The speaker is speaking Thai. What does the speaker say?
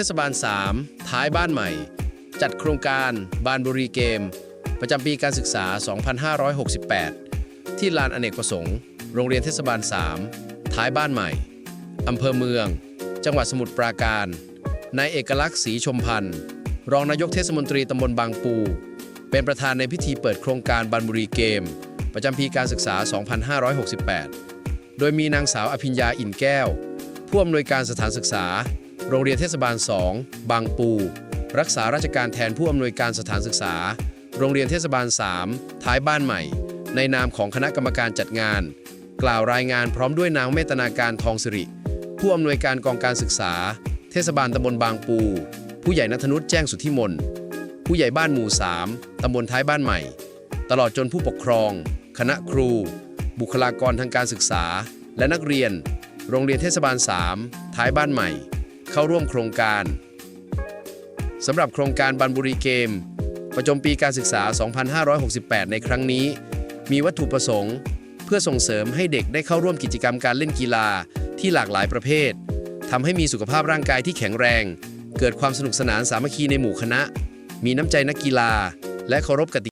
เทศบาล 3 ท้ายบ้านใหม่ จัดโครงการบานบุรีเกม ประจำปีการศึกษา 2568 ที่ลานอเนกประสงค์ โรงเรียนเทศบาล 3 ท้ายบ้านใหม่ อำเภอเมือง จังหวัดสมุทรปราการนายเอกลักษณ์ศรีชมพันธ์รองนายกเทศมนตรีตำบลบางปู เป็นประธานในพิธีเปิดโครงการบานบุรีเกม ประจำปีการศึกษา 2568 โดยมีนางสาวอภิญญาอินแก้ว ผู้อำนวยการสถานศึกษา โรงเรียนเทศบาล 2 บางปู รักษาราชการแทนผู้อำนวยการสถานศึกษา โรงเรียนเทศบาล 3 ท้ายบ้านใหม่ ในนามของคณะกรรมการจัดงาน กล่าวรายงานพร้อมด้วยนางเมตนาการทองสิริ ผู้อำนวยการกองการศึกษา เทศบาลตำบลบางปู ผู้ใหญ่นัทนุชแจ้งสุทธิมนผู้ใหญ่บ้านหมู่ 3ตำบลท้ายบ้านใหม่ ตลอดจนผู้ปกครอง คณะครู บุคลากรทางการศึกษา และนักเรียน โรงเรียนเทศบาล 3 ท้ายบ้านใหม่ เข้าร่วมโครงการสำหรับโครงการบันบุรีเกม ประจำปีการศึกษา 2568 ในครั้งนี้ มีวัตถุประสงค์ เพื่อส่งเสริมให้เด็กได้เข้าร่วมกิจกรรมการเล่นกีฬาที่หลากหลายประเภททำให้มีสุขภาพร่างกายที่แข็งแรง เกิดความสนุกสนานสามัคคีในหมู่คณะ มีน้ำใจนักกีฬา และเคารพกติ